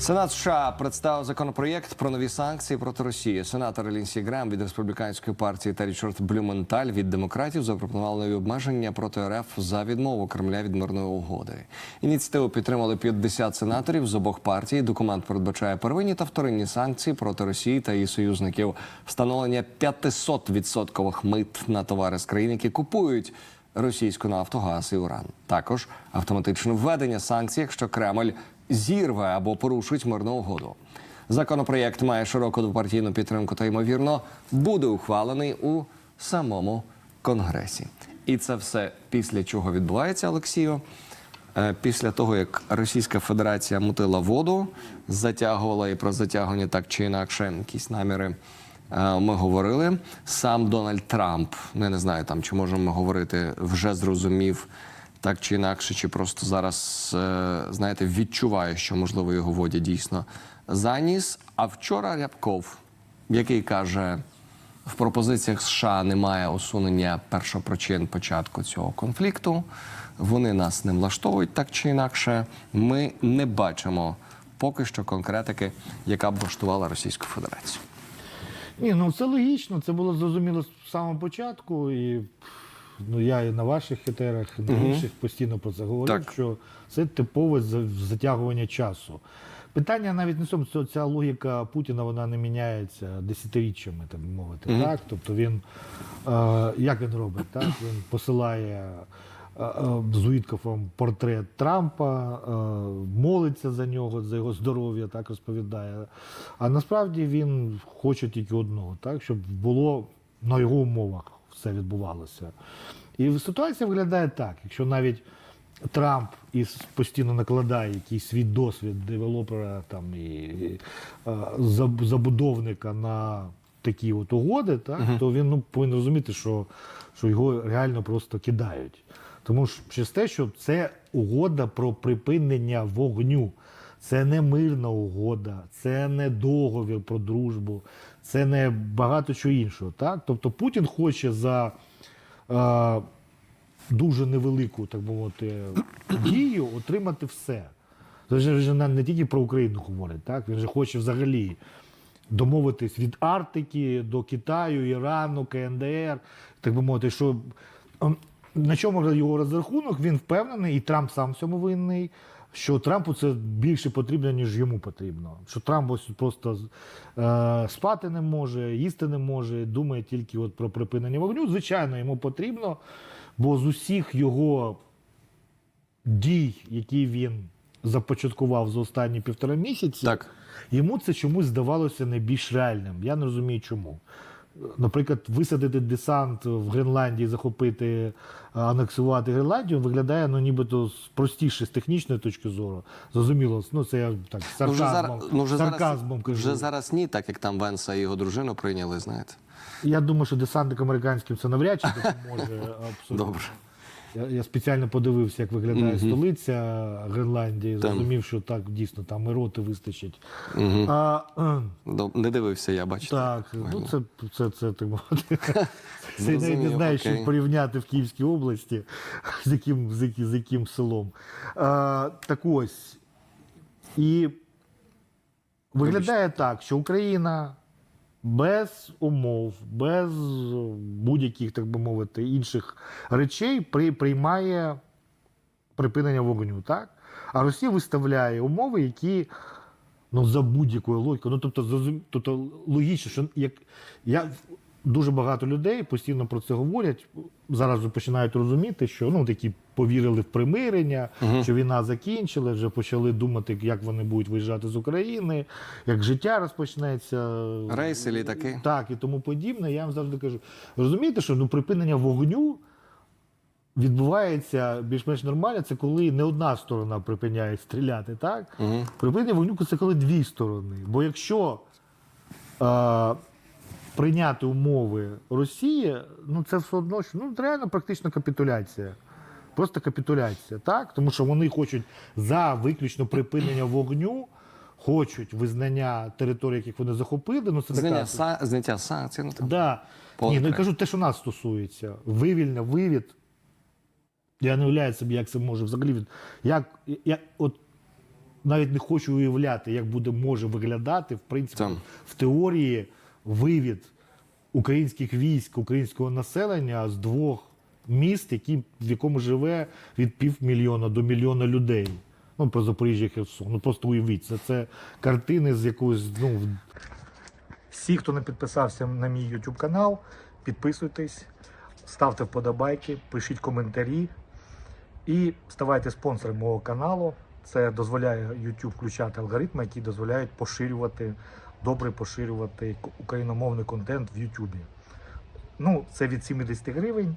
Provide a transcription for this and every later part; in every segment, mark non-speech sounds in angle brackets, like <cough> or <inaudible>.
Сенат США представив законопроєкт про нові санкції проти Росії. Сенатор Лінсі Грем від республіканської партії та Річард Блюменталь від демократів запропонували нові обмеження проти РФ за відмову Кремля від мирної угоди. Ініціативу підтримали 50 сенаторів з обох партій. Документ передбачає первинні та вторинні санкції проти Росії та її союзників, встановлення 500 відсоткових мит на товари з країн, які купують російську нафту, газ і уран. Також автоматичне введення санкцій, якщо Кремль зірве або порушить мирну угоду. Законопроєкт має широку двопартійну підтримку та ймовірно буде ухвалений у самому конгресі. І це все після чого відбувається, Олексію. Е, Після того, як Російська Федерація мутила воду, затягувала і про затягування так чи інакше якісь наміри. е, Ми говорили. Сам Дональд Трамп, ну, я не знаю там, чи можемо говорити, вже зрозумів так чи інакше, чи просто зараз, е, знаєте, відчуває, що можливо його водять дійсно заніс. А вчора Рябков, який каже, в пропозиціях США немає усунення першопричин початку цього конфлікту. Вони нас не влаштовують так чи інакше. Ми не бачимо поки що конкретики, яка б влаштувала Російську Федерацію. Ні, ну це логічно, це було зрозуміло з самого початку. І ну, я і на ваших етерах, і на інших постійно про це говорив, Так. що це типове за- затягування часу. Питання навіть не в що ця логіка Путіна вона не міняється десятиріччями, так би мовити. Так? Тобто він, е, як він робить? Так? Він посилає е, е, з Уіткофом портрет Трампа, е, молиться за нього, за його здоров'я, так розповідає. А насправді він хоче тільки одного, так? щоб було на його умовах все відбувалося. І ситуація виглядає так, якщо навіть Трамп і постійно накладає якийсь свій досвід девелопера там і, і забудовника на такі от угоди, так, то він ну, повинен розуміти, що, що його реально просто кидають. Тому що через те, що це угода про припинення вогню. Це не мирна угода, це не договір про дружбу, це не багато чого іншого. Так? Тобто Путін хоче за е, дуже невелику, так мовити, дію отримати все. Це ж вже не тільки про Україну говорить, так? Він же хоче взагалі домовитись від Арктики до Китаю, Ірану, КНДР, так би мовити, що ем, на чому його розрахунок, він впевнений, і Трамп сам в цьому винний. Що Трампу це більше потрібно, ніж йому потрібно. Що Трамп ось просто е, спати не може, їсти не може, думає тільки от про припинення вогню. Звичайно, йому потрібно, бо з усіх його дій, які він започаткував за останні півтора місяці, Так. йому це чомусь здавалося найбільш реальним. Я не розумію, чому. Наприклад, висадити десант в Гренландії, захопити, анексувати Гренландію, виглядає ну, нібито простіше з технічної точки зору. Зрозуміло, ну це я так з Ну, вже сарказмом, зараз, ну, вже сарказмом кажу. вже зараз ні, так як там Венса і його дружину прийняли, знаєте. Я думаю, що десантник американським це навряд чи допоможе. <laughs> Абсолютно. Добре. Я, я спеціально подивився, як виглядає Мгм. столиця Гренландії, Там. зрозумів, що так дійсно там і роти вистачить. Угу. А, кхм, Не дивився, я бачите. так, ну це, це, це так <laughs> мовити. <laughs> Це я навіть не Зрозумів, знаю, що окей. порівняти в Київській області <laughs> з яким, з яким, з яким селом. А, так ось. І виглядає так, що Україна без умов, без будь-яких, так би мовити, інших речей при, приймає припинення вогню, так? А Росія виставляє умови, які ну, за будь-якою логікою. Ну, тобто, тобто логічно, що як я дуже багато людей постійно про це говорять. Зараз починають розуміти, що ну такі повірили в примирення, що війна закінчила, вже почали думати, як вони будуть виїжджати з України, як життя розпочнеться. Рейси, літаки. Так, і тому подібне. Я вам завжди кажу. Розумієте, що ну, припинення вогню відбувається більш-менш нормально, це коли не одна сторона припиняє стріляти, так? Угу. Припинення вогню це коли дві сторони. Бо якщо е, прийняти умови Росії, ну це все одно, що ну, реально практично капітуляція. Просто капітуляція, так? Тому що вони хочуть за виключно припинення вогню, хочуть визнання територій, яких вони захопили. Ну, це Зняття, така, са... Зняття санкцій. Ну, там. Да. Ні, ну я кажу те, що нас стосується. Вивільня, вивід. Я не уявляю собі, як це може взагалі. Як, як, от навіть не хочу уявляти, як буде може виглядати в принципі Там. в теорії вивід українських військ, українського населення з двох міст, які, в якому живе від півмільйона до мільйона людей. Ну, про Запоріжжя Херсон. Ну просто уявіть, це, це картини з якоюсь. Ну... Всі, хто не підписався на мій YouTube канал, підписуйтесь, ставте вподобайки, пишіть коментарі і ставайте спонсором мого каналу. Це дозволяє YouTube включати алгоритми, які дозволяють поширювати, добре поширювати україномовний контент в YouTube. Ну, це від 70 гривень.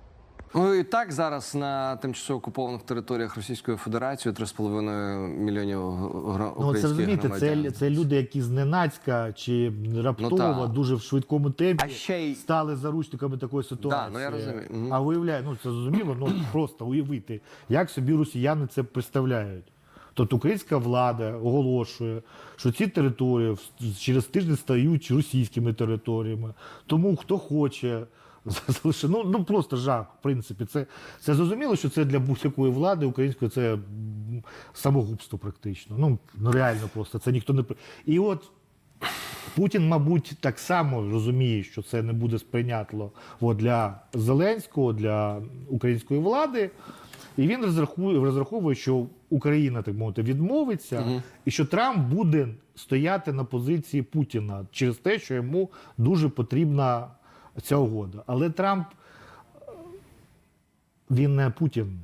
Ну і так зараз на тимчасово окупованих територіях Російської Федерації 3,5 мільйонів гра- Ну, це розумієте, громадян. це, це люди, які зненацька чи раптово, та. дуже в швидкому темпі А ще й стали заручниками такої ситуації. ну, я розумію. А виявляє, ну це зрозуміло, ну <clears throat> просто уявити, як собі росіяни це представляють. Тобто українська влада оголошує, що ці території через тиждень стають російськими територіями. Тому хто хоче. <laughs> залиши- Ну, ну просто жах, в принципі. Це, це зрозуміло, що це для будь-якої влади української це самогубство практично. Ну, ну реально просто. Це ніхто не І от Путін, мабуть, так само розуміє, що це не буде сприйнятливо от, для Зеленського, для української влади. І він розрахує, розраховує, що Україна, так мовити, відмовиться, і що Трамп буде стояти на позиції Путіна через те, що йому дуже потрібна ця угода. Але Трамп він не Путін.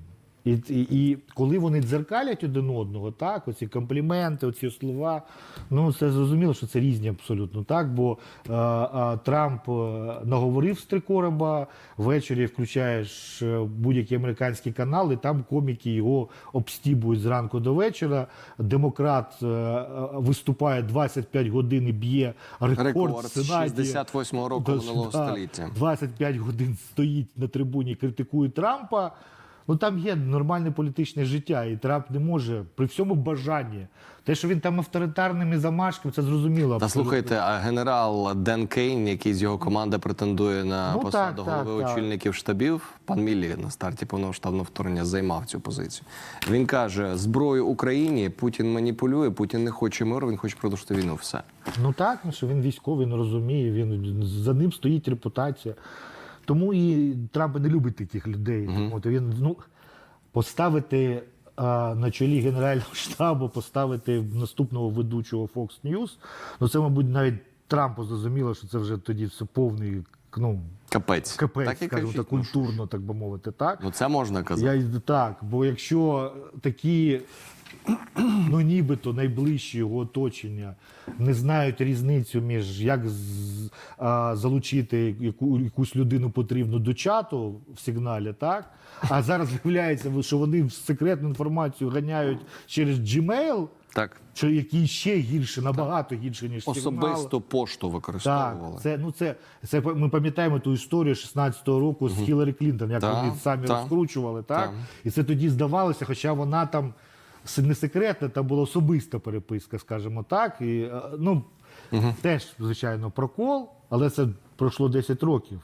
І, і, і коли вони дзеркалять один одного, так, оці компліменти, оці слова, ну це зрозуміло, що це різні абсолютно так. Бо е, е, Трамп е, наговорив з три короба, ввечері включаєш е, будь-які американські канали, там коміки його обстібують зранку до вечора. Демократ е, е, виступає 25 годин і б'є рекорд, рекорд Сенаті. 68-го року минулого століття. 25 годин стоїть на трибуні, критикує Трампа. Ну там є нормальне політичне життя, і Трамп не може при всьому бажанні. Те, що він там авторитарними замашками, це зрозуміло. Та слухайте, а генерал Ден Кейн, який з його команди претендує на Ну, посаду так, так, голови так. очільників штабів, пан Міллі на старті повномасштабного вторгнення займав цю позицію. Він каже: зброю Україні Путін маніпулює, Путін не хоче миру, він хоче продовжити війну. Все. Ну так, ну, що він військовий, він розуміє, він за ним стоїть репутація. Тому і Трамп не любить таких людей. От він ну поставити а, на чолі Генерального штабу, поставити наступного ведучого Fox News, ну це, мабуть, навіть Трампу зрозуміло, що це вже тоді все повний ну, Капець. капець, так скажімо так, ну, культурно, так би мовити, так. Ну це можна казати. Я так, бо якщо такі, ну нібито найближчі його оточення не знають різницю між як з, а, залучити яку, якусь людину потрібну до чату в сигналі, так? А зараз виявляється, що вони секретну інформацію ганяють через Gmail, Так. що який ще гірше, набагато гірше, ніж сигнал. Особисту пошту використовували. Так, це ну це, це ми пам'ятаємо ту історію 16-го року з Хіларі Клінтон, як Так, вони самі так. розкручували, так? Так. І це тоді здавалося, хоча вона там не секретна, там була особиста переписка, скажімо так. І, е, ну, теж, звичайно, прокол, але це пройшло 10 років.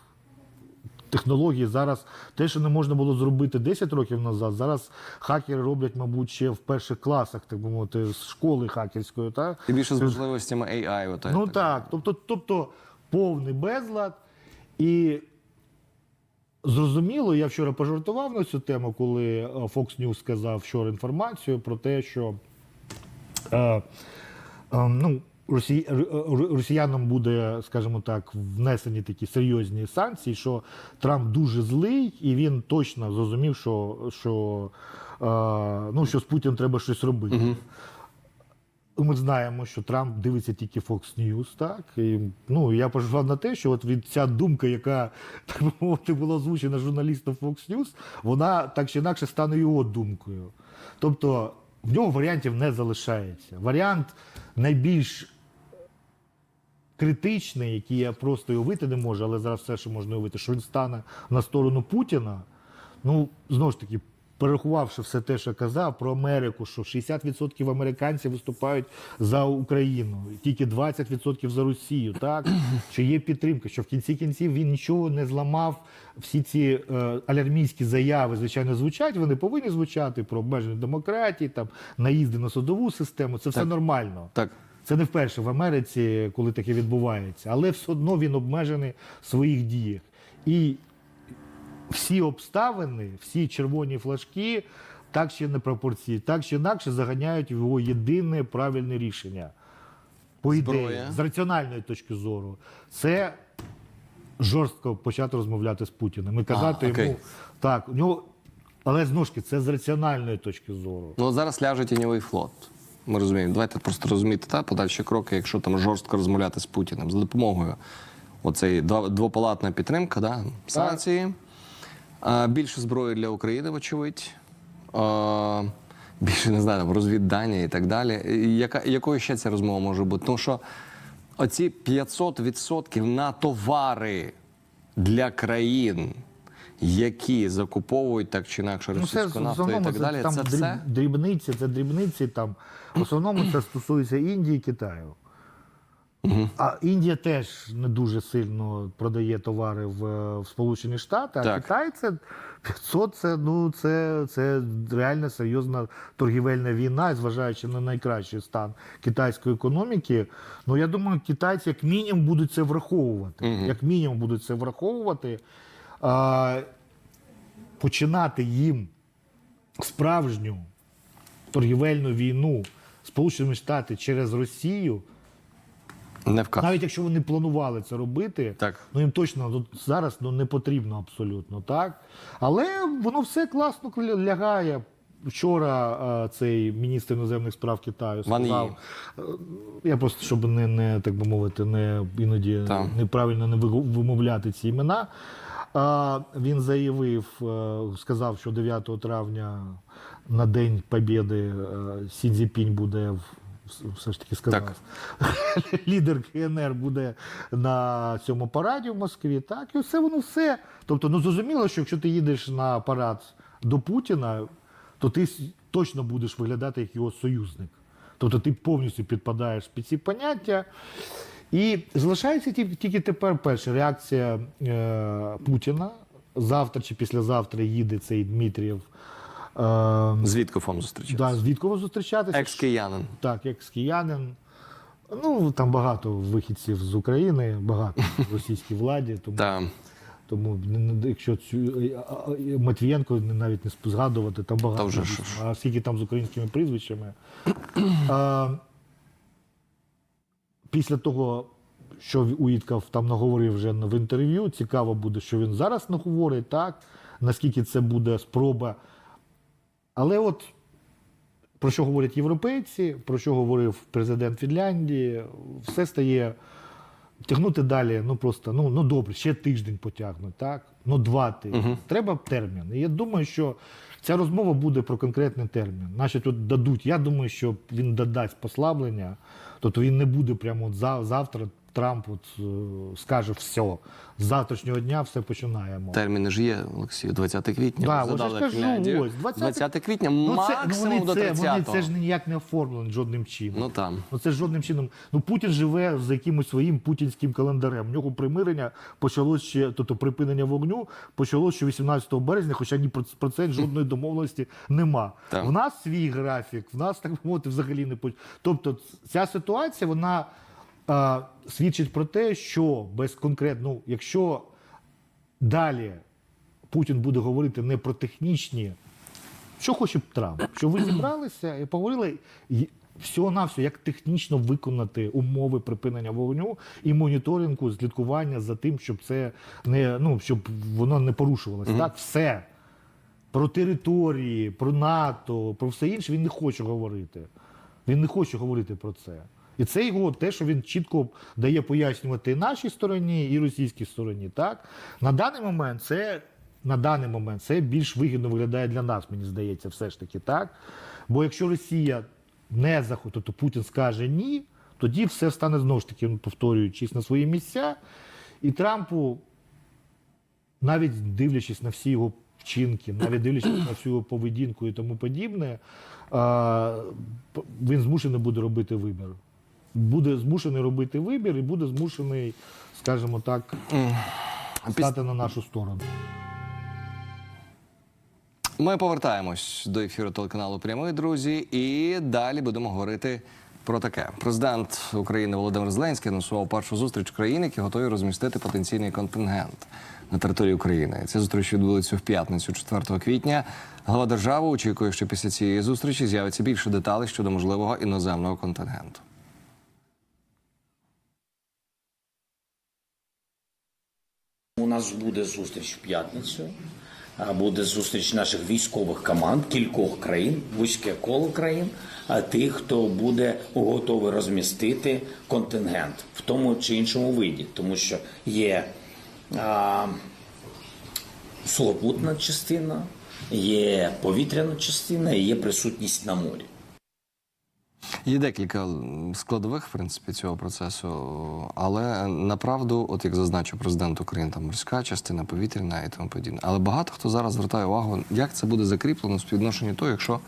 Технології зараз, те, що не можна було зробити 10 років назад, зараз хакери роблять, мабуть, ще в перших класах, так би мовити, з школи хакерської. Так? І більше з можливостями AI. От, Ну так, тобто, тобто повний безлад. І зрозуміло, я вчора пожартував на цю тему, коли е, Fox News сказав вчора інформацію про те, що е, е, ну, росі, р- р- росіянам буде, скажімо так, внесені такі серйозні санкції, що Трамп дуже злий, і він точно зрозумів, що, що, е, ну, що з Путіним треба щось робити. Ми знаємо, що Трамп дивиться тільки Fox News, так і ну я поживав на те, що от від ця думка, яка <laughs> так би мовити була озвучена журналістом Fox News, вона так чи інакше стане його думкою. Тобто в нього варіантів не залишається. Варіант найбільш критичний, який я просто уявити не можу, але зараз все, що можна уявити, що він стане на сторону Путіна. Ну, знову ж таки, перерахувавши все те, що казав про Америку, що 60% американців виступають за Україну, тільки 20% за Росію, так <clears throat> що є підтримка, що в кінці кінців він нічого не зламав. Всі ці е, алярмійські заяви, звичайно, звучать. Вони повинні звучати про обмеження демократії, там наїзди на судову систему. Це все нормально. Так. Це не вперше в Америці, коли таке відбувається, але все одно він обмежений в своїх діях. І всі обставини, всі червоні флажки, так чи не пропорції, так чи інакше заганяють в його єдине правильне рішення. По ідеї, Зброя. з раціональної точки зору, це жорстко почати розмовляти з Путіним і казати А, окей. йому так, у нього, але знову ж таки, це з раціональної точки зору. Ну от зараз ляже тіньовий флот. Ми розуміємо. Давайте просто розуміти та подальші кроки, якщо там жорстко розмовляти з Путіним за допомогою оцей двопалатна підтримка, да? санкції, більше зброї для України, вочевидь. Більше не знаю, там, розвіддання і так далі. Яка, якою ще ця розмова може бути? Тому що оці 500% на товари для країн, які закуповують так чи інакше Ну, російську в нафту і так це, далі, там це все. дрібниці, це дрібниці там. В основному це стосується Індії і Китаю. А Індія теж не дуже сильно продає товари в, в Сполучені Штати, а Так. Китай це 500, це, ну, це, це реально серйозна торгівельна війна, і зважаючи на найкращий стан китайської економіки. Ну я думаю, китайці як мінімум будуть це враховувати. Як мінімум будуть це враховувати. А, починати їм справжню торгівельну війну Сполучені Штати через Росію, Не вказ. навіть якщо вони планували це робити, Так. ну їм точно зараз ну, не потрібно абсолютно, так? Але воно все класно лягає. Вчора е, цей міністр іноземних справ Китаю сказав, е, я просто щоб не, не так би мовити, не іноді Так. неправильно не вимовляти ці імена. А, він заявив, е, сказав, що 9 травня на День Побєди е, буде в все ж таки сказав. <laughs> Лідер КНР буде на цьому параді в Москві. Так, і все воно все. Тобто, ну зрозуміло, що якщо ти їдеш на парад до Путіна, то ти точно будеш виглядати як його союзник. Тобто ти повністю підпадаєш під ці поняття. І залишається ті- тільки тепер перша реакція е, Путіна. Завтра чи післязавтра їде цей Дмитрієв. Е, З Віткофом зустрічатися. да, з Віткова зустрічатися. Екс-киянин. Так, як з киянин. Ну, там багато вихідців з України, багато в <laughs> російській владі. Тому, Та тому якщо цю е, а, а, Матвієнко навіть не згадувати, там багато. Та вже ж. А скільки там з українськими прізвищами. <clears throat> А, після того, що Уїтков там наговорив вже в інтерв'ю, цікаво буде, що він зараз наговорить, так? Наскільки це буде спроба. Але от про що говорять європейці, про що говорив президент Фінляндії, все стає тягнути далі. Ну просто ну, ну добре, ще тиждень потягнуть, так? Ну два тижні. Треба термін. І я думаю, що ця розмова буде про конкретний термін. Наші тут дадуть. Я думаю, що він додасть послаблення, тобто він не буде прямо от за, завтра. Трамп от, е, скаже все, з завтрашнього дня все починаємо. терміни ж є, Олексію, 20 квітня. Да, задали кажу, Фінляндію. ось, 20 20 квітня, Ну, це, ну, максимум вони, до це, 30-го. вони це ж ніяк не оформлено жодним чином. Ну там. Ну це ж жодним чином. Ну Путін живе за якимось своїм путінським календарем. У нього примирення почалось ще, тобто припинення вогню почалось ще 18 березня, хоча ні про, це жодної домовленості нема. Так. В нас свій графік, в нас так би мовити взагалі не Тобто, ця ситуація вона а, свідчить про те, що без конкретно, ну, якщо далі Путін буде говорити не про технічні що хоче Трамп? Щоб ви зібралися і поговорили і всього-навсього, як технічно виконати умови припинення вогню і моніторингу, слідкування за тим, щоб це не ну щоб воно не порушувалося. Так, все про території, про НАТО, про все інше він не хоче говорити. Він не хоче говорити про це. І це його те, що він чітко дає пояснювати і нашій стороні, і російській стороні. Так на даний момент це на даний момент це більш вигідно виглядає для нас, мені здається, все ж таки так. Бо якщо Росія не захоче, то Путін скаже ні, тоді все стане знову ж таки, ну, повторюючись на свої місця. І Трампу навіть дивлячись на всі його вчинки, навіть дивлячись на всю його поведінку і тому подібне, він змушений буде робити вибір. Буде змушений робити вибір і буде змушений, скажімо так, стати на нашу сторону. Ми повертаємось до ефіру телеканалу Прямий, друзі, і далі будемо говорити про таке. Президент України Володимир Зеленський анонсував першу зустріч країн, які готові розмістити потенційний контингент на території України. Ця зустріч відбудеться в п'ятницю, 4 квітня. Глава держави очікує, що після цієї зустрічі з'явиться більше деталей щодо можливого іноземного контингенту. У нас буде зустріч в п'ятницю. Буде зустріч наших військових команд кількох країн, вузьке коло країн, а тих, хто буде готовий розмістити контингент в тому чи іншому виді, тому що є а, сухопутна частина, є повітряна частина і є присутність на морі. Є декілька складових, в принципі, цього процесу, але направду, от як зазначив президент України, там морська частина, повітряна і тому подібне. Але багато хто зараз звертає увагу, як це буде закріплено в співвідношенні того, якщо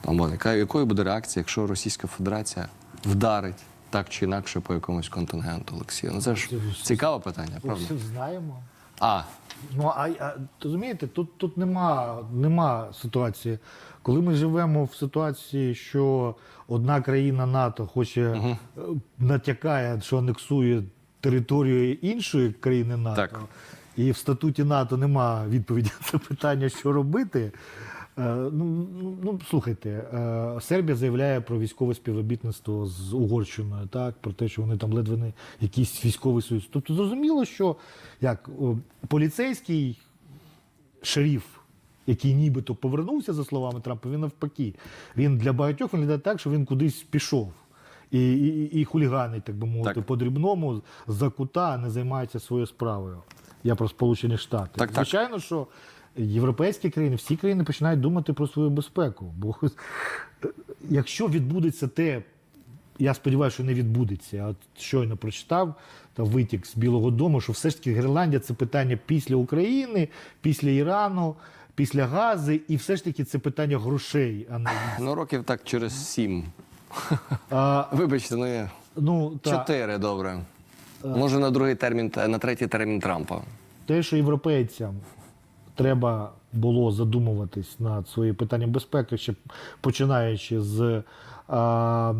там яка якою буде реакція, якщо Російська Федерація вдарить так чи інакше по якомусь контингенту Олексія. Ну це ж цікаве питання, Ми правда? всі знаємо. А Ну а, а розумієте, тут, тут нема, нема ситуації. Коли ми живемо в ситуації, що одна країна НАТО хоче е, натякає, що анексує територію іншої країни НАТО, Так. і в статуті НАТО нема відповіді на це питання, що робити. Е, Ну, ну, ну слухайте, е, Сербія заявляє про військове співробітництво з Угорщиною, так про те, що вони там ледве не якийсь військовий союз. Тобто зрозуміло, що як поліцейський шериф, який нібито повернувся за словами Трампа, він навпаки. Він для багатьох виглядає так, що він кудись пішов. І, і, і хуліганить, так би мовити, Так. по-дрібному за кута, не займається своєю справою. Я про Сполучені Штати. Так, так. Звичайно, що європейські країни, всі країни починають думати про свою безпеку. Бо якщо відбудеться те, я сподіваюся, що не відбудеться. а От щойно прочитав та витік з Білого Дому, що все ж таки Гренландія це питання після України, після Ірану, після Гази, і все ж таки це питання грошей, а не <laughs> ну років так через сім. а, <laughs> Вибачте, ну є ну, та, чотири, добре. Може на другий термін, на третій термін Трампа. те, що європейцям треба було задумуватись над своїм питанням безпеки, ще починаючи з а,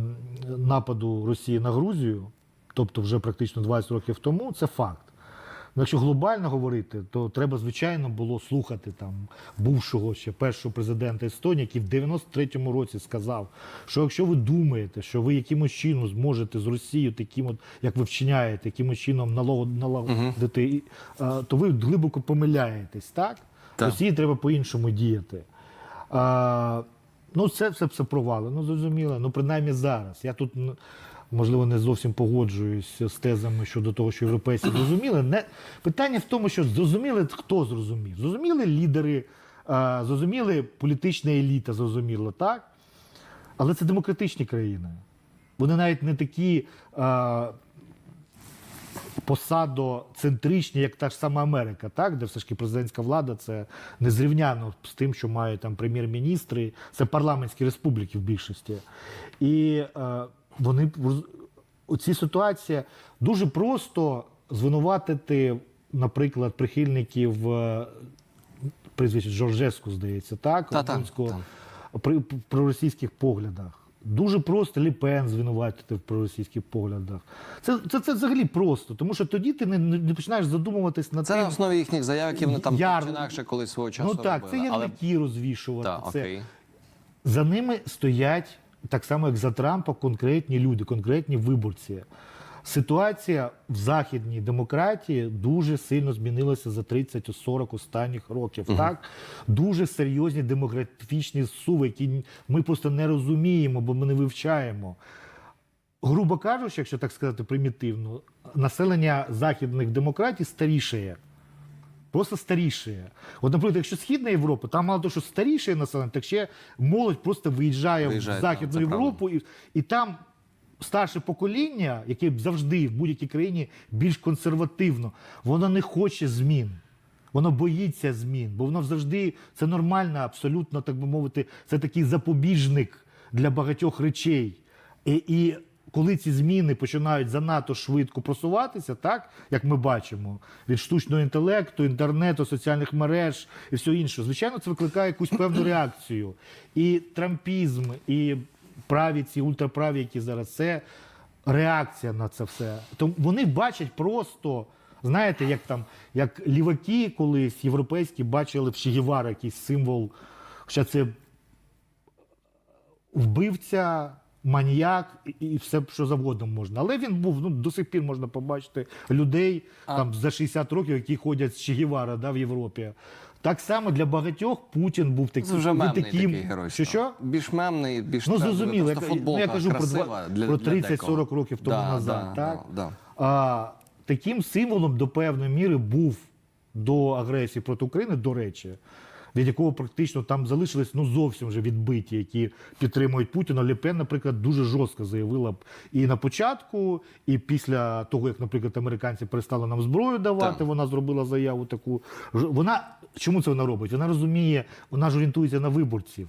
нападу Росії на Грузію, тобто вже практично 20 років тому, це факт. Ну, якщо глобально говорити, то треба, звичайно, було слухати там бувшого ще першого президента Естонії, який в 93-му році сказав, що якщо ви думаєте, що ви якимось чином зможете з Росією, таким от, як ви вчиняєте, якимось чином налагод- налагодити, і, а, то ви глибоко помиляєтесь, так? Так. Росії треба по-іншому діяти. А, ну, це все, все провали. Ну, зрозуміло. Ну, принаймні зараз. Я тут. Можливо, не зовсім погоджуюсь з тезами щодо того, що європейці зрозуміли. Не питання в тому, що зрозуміли, хто зрозумів. Зрозуміли лідери, зрозуміли політична еліта, зрозуміла, так? Але це демократичні країни. Вони навіть не такі а, посадоцентричні, як та ж сама Америка, так? де все ж таки президентська влада це незрівняно з тим, що мають там прем'єр-міністри, це парламентські республіки в більшості. І е, вони роз- оці ситуації дуже просто звинуватити, наприклад, прихильників е, прізвище Жоржеску, здається, так? Румунського, там. при проросійських поглядах. Дуже просто Ліпен звинуватити в проросійських поглядах. Це, це, це взагалі просто, тому що тоді ти не, не починаєш задумуватись над Це тим. на основі їхніх заяв, які вони там Яр- інакше колись свого часу ну так, це робили. Але ярлики розвішувати. так, це. окей. За ними стоять так само, як за Трампа, конкретні люди, конкретні виборці. Ситуація в західній демократії дуже сильно змінилася за 30-40 останніх років. Так дуже серйозні демографічні зсуви, які ми просто не розуміємо, бо ми не вивчаємо. Грубо кажучи, якщо так сказати примітивно, населення західних демократій старішає. Просто старішає. От, наприклад, якщо Східна Європа, там мало того, що старішає населення, так ще молодь просто виїжджає, Виїжджає, в Західну Європу, і, і там старше покоління, яке завжди в будь-якій країні більш консервативно, воно не хоче змін. воно боїться змін, бо воно завжди це нормально, абсолютно, так би мовити, це такий запобіжник для багатьох речей. І, і коли ці зміни починають занадто швидко просуватися, так як ми бачимо, від штучного інтелекту, інтернету, соціальних мереж і всього іншого, звичайно, це викликає якусь певну реакцію. І трампізм, і праві ці ультраправі, які зараз це реакція на це все. Тому вони бачать просто. Знаєте, як там, як ліваки колись європейські бачили в Че якийсь символ, хоча це вбивця, маніяк і, все, що завгодно можна. Але він був, ну, до сих пір можна побачити людей там за 60 років, які ходять з Че Гевара, да, в Європі. Так само для багатьох Путін був такий. Це вже мемний таким, такий герой. Що, що? Більш мемний, більш Ну, зрозуміло, я, ну, я кажу про, про для 30-40 років тому Да, назад. да, так? да, да. А, таким символом до певної міри був до агресії проти України, до речі, від якого практично там залишились ну, зовсім вже відбиті, які підтримують Путіна. Лепен, наприклад, дуже жорстко заявила б і на початку, і після того, як, наприклад, американці перестали нам зброю давати, Так. вона зробила заяву таку. Вона чому це вона робить? Вона розуміє, вона ж орієнтується на виборців.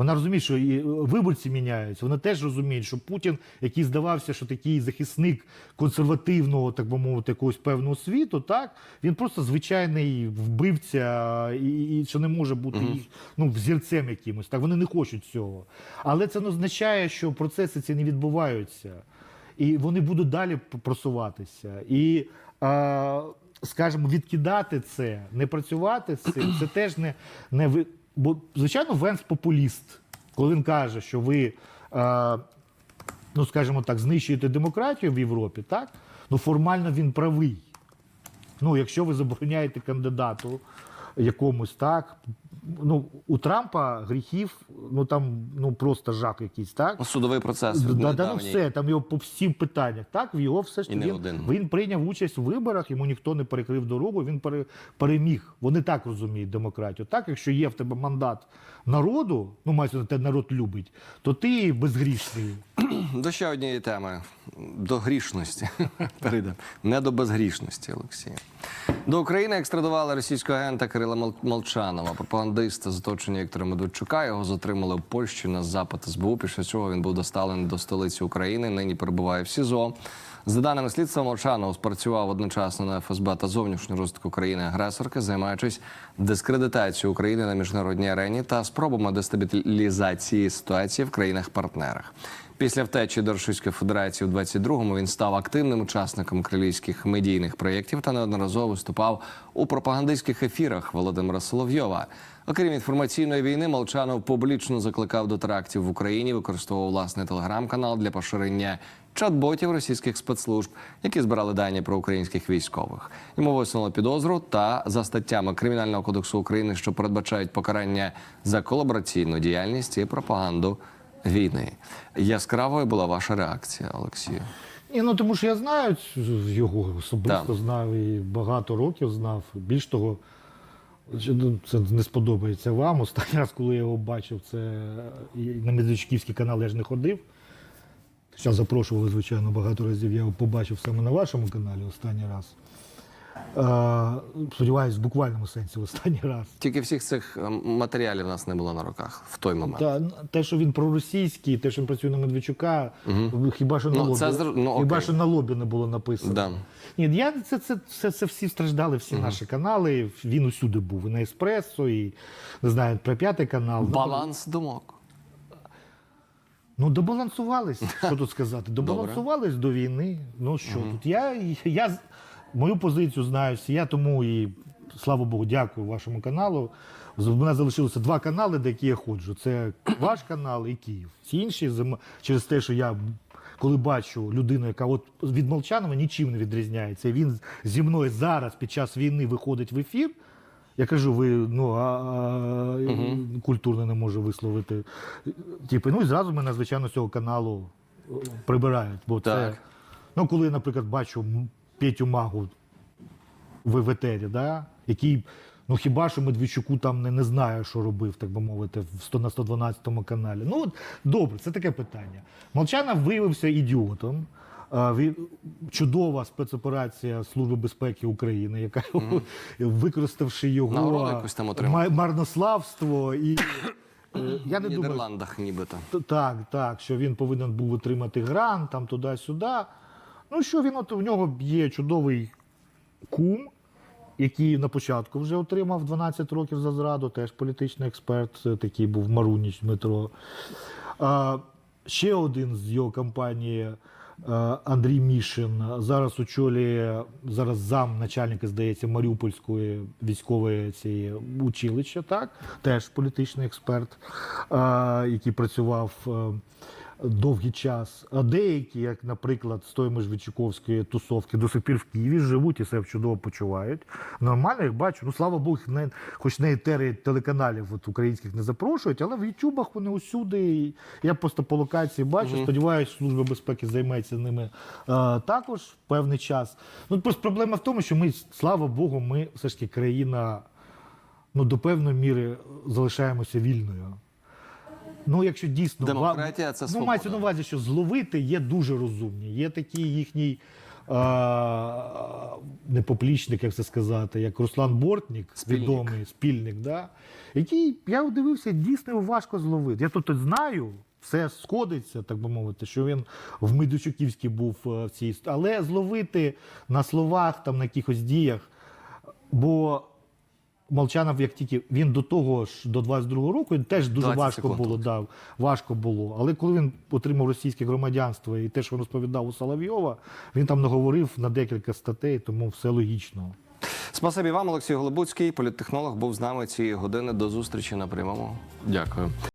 Вона розуміє, що і е, виборці міняються. Вона теж розуміє, що Путін, який здавався, що такий захисник консервативного, так би мовити, якогось певного світу, так він просто звичайний вбивця, і, і що не може бути їх, ну, взірцем якимось. Так вони не хочуть цього. Але це не означає, що процеси ці не відбуваються, і вони будуть далі просуватися. І а, скажімо, відкидати це, не працювати з цим, це теж не, не. Бо, звичайно, Венс популіст, коли він каже, що ви, е, ну скажімо так, знищуєте демократію в Європі, так? Ну формально він правий. Ну, якщо ви забороняєте кандидату якомусь, так. Ну, у Трампа гріхів, ну там ну просто жах якийсь, так? Ну, Судовий процес. Да, да, ну все, там його по всім питаннях. Так, в його все ж він, один. він прийняв участь у виборах, йому ніхто не перекрив дорогу, він пере, переміг. Вони так розуміють демократію. Так, якщо є в тебе мандат народу, ну мається те народ любить, то ти безгрішний. До ще однієї теми до грішності. <laughs> Перейдемо. Не до безгрішності, Олексій. До України екстрадували російського агента Кирила Мол- Молчанова, пропагандиста з оточення Віктора Медведчука. Його затримали в Польщі на запит СБУ. Після чого він був доставлений до столиці України. Нині перебуває в СІЗО. За даними слідства, Молчанов спрацював одночасно на ФСБ та зовнішню розвитку країни-агресорки, займаючись дискредитацією України на міжнародній арені та спробами дестабілізації ситуації в країнах-партнерах. Після втечі до Російської Федерації у 22-му він став активним учасником кремлівських медійних проєктів та неодноразово виступав у пропагандистських ефірах Володимира Соловйова. Окрім інформаційної війни, Молчанов публічно закликав до терактів в Україні, використовував власний телеграм-канал для поширення чат-ботів російських спецслужб, які збирали дані про українських військових. Йому висунули підозру та за статтями Кримінального кодексу України, що передбачають покарання за колабораційну діяльність і пропаганду війни. Яскравою була ваша реакція, Олексію. Ні, ну тому що я знаю його особисто, Так. знав і багато років знав. Більш того, ну, це не сподобається вам. Останній раз, коли я його бачив, це на Медведчуківський канал я ж не ходив. Зараз запрошували, звичайно, багато разів. Я його побачив саме на вашому каналі останній раз. Е, сподіваюсь, в буквальному сенсі в останній раз. Тільки всіх цих ем, матеріалів у нас не було на руках в той момент. Та, те, що він проросійський, те, що він працює на Медведчука, хіба що на Ну, лобі. це ну, хіба окей. що на лобі не було написано. Да. Ні, я це, це, це, це всі страждали, всі наші канали. Він усюди був. І на Еспресо, і не знаю, про п'ятий канал. Баланс думок. Ну, добалансувались, що тут сказати. Добалансувались до війни. Ну що тут? Я, я мою позицію знаю всі. Я тому і слава Богу, дякую вашому каналу. У мене залишилося два канали, де які я ходжу. Це ваш канал і Київ. Всі інші через те, що я. Коли бачу людину, яка от від Молчанова нічим не відрізняється, і він зі мною зараз під час війни виходить в ефір. Я кажу, ви ну а, а, культурно не можу висловити. Типу, ну і зразу мене, звичайно, з цього каналу е, прибирають. Бо це, ну, коли наприклад, бачу Петю Магу в в да, який, ну хіба що Медведчуку там не, не знаю, що робив, так би мовити, в 100 на 112 каналі. Ну, от, добре, це таке питання. Молчанов виявився ідіотом. Чудова спецоперація Служби безпеки України, яка використавши його якусь там марнославство і. е, Я не В думаю, Нідерландах нібито. Так, так, що він повинен був отримати грант там туди-сюди. Ну що він от у нього є чудовий кум, який на початку вже отримав 12 років за зраду, теж політичний експерт, такий був Маруніч Дмитро. А, ще один з його компанії. е, Андрій Мішин зараз очолює зараз зам начальника, здається, Маріупольської військової цієї училища, так теж політичний експерт, е, який працював е, довгий час. А деякі, як, наприклад, з тої Межвичуковської тусовки, до сих пір в Києві живуть і себе чудово почувають. Нормально їх бачу. Ну слава Богу, не, хоч на етери телеканалів от, українських не запрошують, але в Ютубах вони усюди. І Я просто по локації бачу. Сподіваюся, служба безпеки займеться ними е, також певний час. Ну просто проблема в тому, що ми, слава Богу, ми все ж таки країна ну, до певної міри залишаємося вільною. Ну, якщо дійсно Демократія – це ну, мається на увазі, що зловити є дуже розумні. Є такий їхній а, непоплічник, як це сказати, як Руслан Бортнік, Спільник. відомий спільник, да? який я дивився, дійсно його важко зловити. Я тут знаю. Все сходиться, так би мовити, що він в Медведчуківській був е, в цій, але зловити на словах, там на якихось діях. Бо Молчанов, як тільки він до того ж до 22-го року, він теж дуже важко секунд. було. Да, важко було. Але коли він отримав російське громадянство і те, що він розповідав у Соловйова, він там наговорив на декілька статей, тому все логічно. Спасибі вам, Олексій Голобуцький, політтехнолог, був з нами цієї години. До зустрічі на прямому. Дякую.